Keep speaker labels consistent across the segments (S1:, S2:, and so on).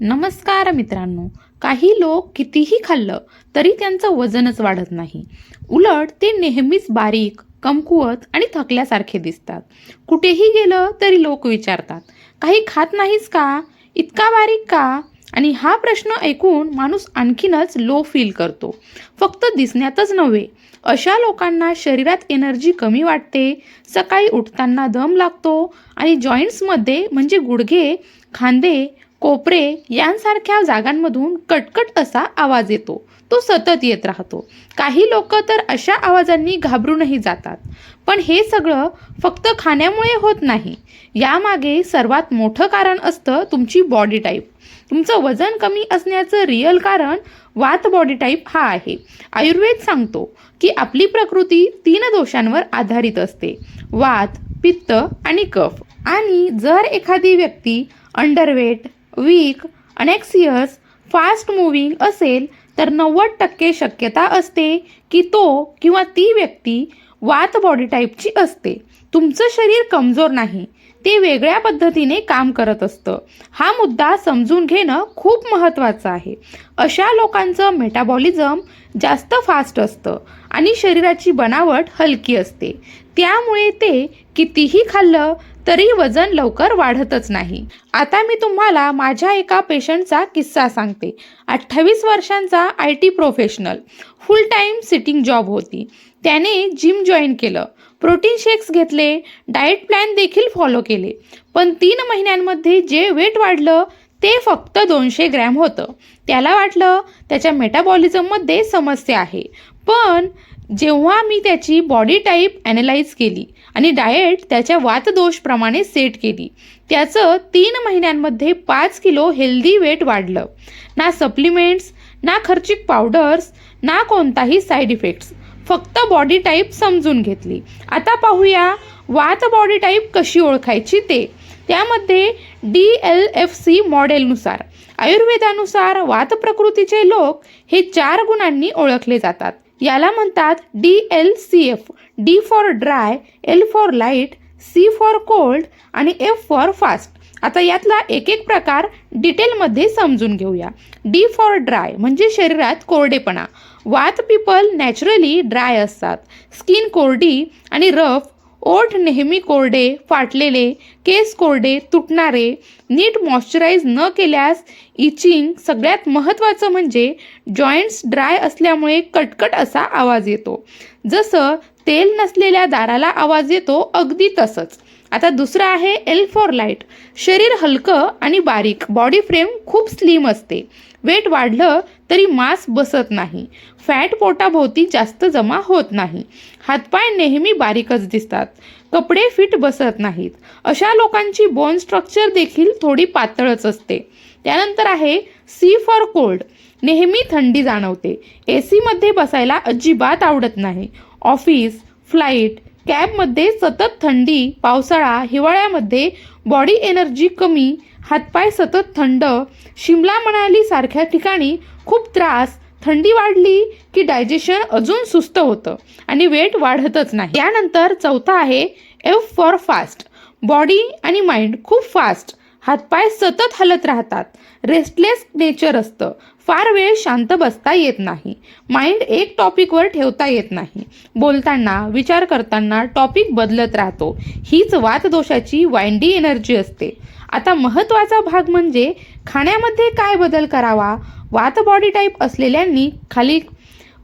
S1: नमस्कार मित्रांनो. काही लोक कितीही खाल्लं तरी त्यांचं वजनच वाढत नाही. उलट ते नेहमीच बारीक कमकुवत आणि थकल्यासारखे दिसतात. कुठेही गेलं तरी लोक विचारतात काही खात नाहीस का? इतका बारीक का? आणि हा प्रश्न ऐकून माणूस आणखीनच लो फील करतो. फक्त दिसण्यातच नव्हे अशा लोकांना शरीरात एनर्जी कमी वाटते सकाळी उठताना दम लागतो आणि जॉईंट्समध्ये म्हणजे गुडघे खांदे कोपरे यांसारख्या जागांमधून कटकट असा आवाज येतो. तो सतत येत राहतो. काही लोक तर अशा आवाजांनी घाबरूनही जातात. पण हे सगळं फक्त खाण्यामुळे होत नाही. यामागे सर्वात मोठं कारण असतं तुमची बॉडी टाईप तुमचं वजन कमी असण्याचं रिअल कारण वात बॉडी टाईप हा आहे. आयुर्वेद सांगतो की आपली प्रकृती तीन दोषांवर आधारित असते. वात पित्त आणि कफ. आणि जर एखादी व्यक्ती underweight weak anxious fast moving असेल तर नव्वद टक्के शक्यता असते की तो किंवा ती व्यक्ती वात बॉडी टाईपची असते. तुमचं शरीर कमजोर नाही ते वेगळ्या पद्धतीने काम करत असतं. हा मुद्दा समजून घेणं खूप महत्त्वाचं आहे. अशा लोकांचं मेटाबॉलिझम जास्त फास्ट असतं आणि शरीराची बनावट हलकी असते. त्यामुळे ते कितीही खाल्लं तरी वजन लवकर वाढतच नाही. आता मी तुम्हाला माझ्या एका पेशंटचा किस्सा सांगते. अठ्ठावीस वर्षांचा I T professional full time sitting job होती. त्याने जिम जॉईन केलं. प्रोटीन शेक्स घेतले डाएट प्लॅन देखील फॉलो केले. पण तीन महिन्यांमध्ये जे वेट वाढलं ते फक्त दोनशे ग्रॅम होतं. त्याला वाटलं त्याच्या मेटाबॉलिझममध्ये समस्या आहे. पण जेव्हा मी त्याची बॉडी टाईप ॲनालाइज केली आणि डाएट त्याच्या वातदोषप्रमाणे सेट केली. त्याचं तीन महिन्यांमध्ये पाच किलो हेल्दी वेट वाढलं. ना सप्लिमेंट्स ना खर्चिक पावडर्स ना कोणताही साईड इफेक्ट्स फक्त बॉडी टाईप समजून घेतली. आता पाहूया वात बॉडी टाईप कशी ओळखायची ते. त्यामध्ये डी एल एफ सी मॉडेलनुसार आयुर्वेदानुसार वात प्रकृतीचे लोक हे चार गुणांनी ओळखले जातात. याला म्हणतात D L C F D for dry L for light C for cold आणि एफ फॉर फास्ट आता यातला एक एक प्रकार डिटेलमध्ये समजून घेऊया. डी फॉर ड्राय म्हणजे शरीरात कोरडेपणा. वात पीपल नॅचरली ड्राय असतात. स्किन कोरडी आणि रफ ओठ नेहमी कोरडे फाटलेले केस कोरडे तुटणारे नीट मॉइश्चराईज न केल्यास इचिंग सगळ्यात महत्त्वाचं म्हणजे जॉईंट्स ड्राय असल्यामुळे कटकट असा आवाज येतो. जसं तेल नसलेल्या दाराला आवाज येतो अगदी तसंच. आता दुसरं आहे एल फॉर लाइट शरीर हलकं आणि बारीक. बॉडी फ्रेम खूप स्लिम असते. वेट वाढलं तरी मास बसत नाही. फॅट पोटाभोवती जास्त जमा होत नाही. हातपाय नेहमी बारीकच दिसतात. कपडे फिट बसत नाहीत. अशा लोकांची बोन स्ट्रक्चर देखील थोडी पातळच असते. त्यानंतर आहे सी फॉर कोल्ड नेहमी थंडी जाणवते. ए सीमध्ये बसायला अजिबात आवडत नाही. ऑफिस फ्लाईट कॅबमध्ये सतत थंडी पावसाळा हिवाळ्यामध्ये बॉडी एनर्जी कमी हातपाय सतत थंड शिमला मनाली सारख्या ठिकाणी खूप त्रास थंडी वाढली की डायजेशन अजून सुस्त होतं आणि वेट वाढतच नाही. त्यानंतर चौथा आहे एफ फॉर फास्ट बॉडी आणि माइंड खूप फास्ट हातपाय सतत हलत राहतात. रेस्टलेस नेचर असतं. फार वेळ शांत बसता येत नाही. माइंड एक टॉपिकवर ठेवता येत नाही. बोलताना विचार करताना टॉपिक बदलत राहतो. हीच वातदोषाची वाइंडी एनर्जी असते. आता महत्त्वाचा भाग म्हणजे खाण्यामध्ये काय बदल करावा? वात बॉडी टाईप असलेल्यांनी खाली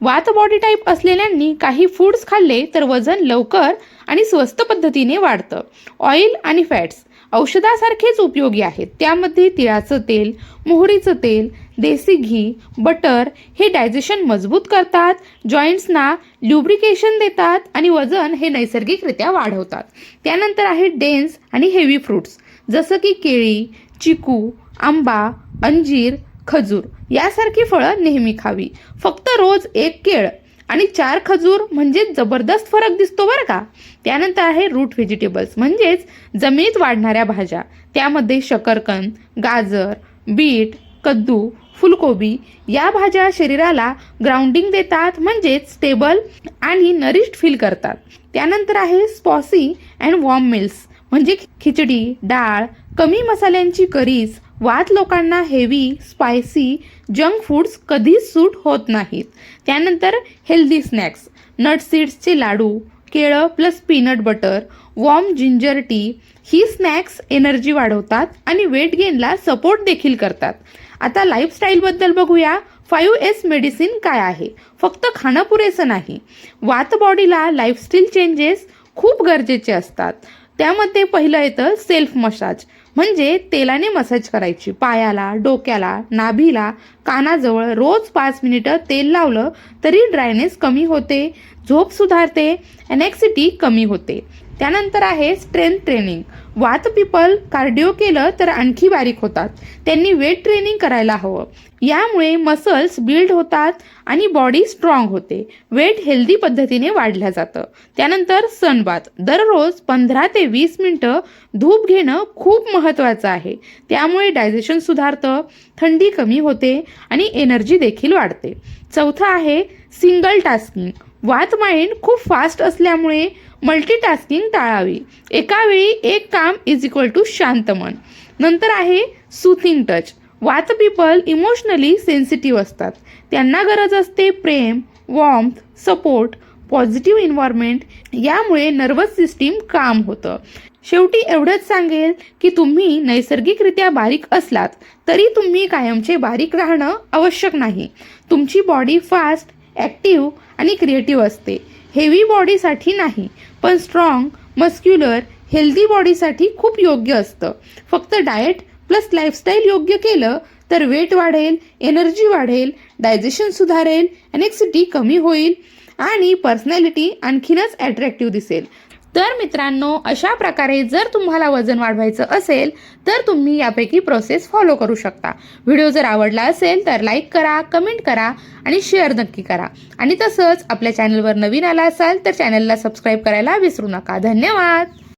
S1: वात बॉडी टाईप असलेल्यांनी काही फूड्स खाल्ले तर वजन लवकर आणि स्वस्त पद्धतीने वाढतं. ऑइल आणि फॅट्स औषधासारखेच उपयोगी आहेत. त्यामध्ये तिळाचं तेल मोहरीचं तेल देसी घी बटर हे डायजेशन मजबूत करतात जॉईंट्सना ल्युब्रिकेशन देतात आणि वजन हे नैसर्गिकरित्या वाढवतात. त्यानंतर आहे डेन्स आणि हेवी फ्रूट्स जसं की केळी चिकू आंबा अंजीर खजूर. यासारखी फळं नेहमी खावी. फक्त रोज एक केळ आणि चार खजूर म्हणजे जबरदस्त फरक दिसतो बरं का. त्यानंतर आहे रूट व्हेजिटेबल्स म्हणजेच जमिनीत वाढणाऱ्या भाज्या. त्यामध्ये शकरकंद गाजर बीट कद्दू फुलकोबी या भाज्या शरीराला ग्राउंडिंग देतात म्हणजेच स्टेबल आणि नरिश्ड फील करतात. त्यानंतर आहे स्पॉसी अँड वॉर्म मिल्स म्हणजे खिचडी डाळ कमी मसाल्यांची करीज वात लोकांना हेवी स्पायसी जंक फूड्स कधीच सूट होत नाहीत. त्यानंतर हेल्दी स्नॅक्स नट सीड्सचे लाडू केळं plus peanut butter warm ginger tea ही स्नॅक्स एनर्जी वाढवतात आणि वेट गेनला सपोर्ट देखील करतात. आता लाईफस्टाईलबद्दल बघूया. फायू एस मेडिसिन काय आहे? फक्त खाणं पुरेसं नाही. वात बॉडीला लाईफस्टाईल चेंजेस खूप गरजेचे असतात. त्यामध्ये पहिलं येतं सेल्फ मसाज म्हणजे तेलाने मसाज करायची. पायाला डोक्याला नाभीला कानाजवळ रोज पाच मिनिटं तेल लावलं तरी ड्रायनेस कमी होते झोप सुधारते एनेक्सिटी कमी होते. त्यानंतर आहे स्ट्रेंथ ट्रेनिंग. वात पिपल कार्डिओ केलं तर आणखी बारीक होतात. त्यांनी वेट ट्रेनिंग करायला हवं. यामुळे मसल्स बिल्ड होतात आणि बॉडी स्ट्रॉंग होते. वेट हेल्दी पद्धतीने वाढलं जातं. त्यानंतर सनबाथ दररोज पंधरा ते वीस मिनटं धूप घेणं खूप महत्त्वाचं आहे. त्यामुळे डायजेशन सुधारतं थंडी कमी होते आणि एनर्जी देखील वाढते. चौथं आहे सिंगल टास्किंग वात माइंड खूप फास्ट असल्यामुळे मल्टीटास्किंग टाळावी. एका वेळी एक काम इज इक्वल टू शांत मन. नंतर आहे सुथिंग टच वात पीपल इमोशनली सेन्सिटिव्ह असतात. त्यांना गरज असते प्रेम वॉर्म्थ सपोर्ट पॉझिटिव्ह इन्व्हायरमेंट यामुळे नर्वस सिस्टीम काम होतं. शेवटी एवढंच सांगेल की तुम्ही नैसर्गिकरित्या बारीक असलात तरी तुम्ही कायमचे बारीक राहणं आवश्यक नाही. तुमची बॉडी फास्ट ॲक्टिव्ह आणि क्रिएटिव्ह असते. हेवी बॉडीसाठी नाही पण स्ट्रॉंग मस्क्युलर हेल्दी बॉडीसाठी खूप योग्य असतं. फक्त डाएट प्लस लाईफस्टाईल योग्य केलं तर वेट वाढेल एनर्जी वाढेल डायजेशन सुधारेल एनेक्सिटी कमी होईल आणि पर्सनॅलिटी आणखीनच अट्रॅक्टिव्ह दिसेल. तर मित्रांनो अशा प्रकारे जर तुम्हाला वजन वाढवायचं असेल तर तुम्ही यापैकी प्रोसेस फॉलो करू शकता. व्हिडिओ जर आवडला असेल तर लाईक करा कमेंट करा आणि शेअर नक्की करा. आणि तसंच आपल्या चॅनलवर नवीन आला असाल तर चॅनलला सबस्क्राईब करायला विसरू नका. धन्यवाद!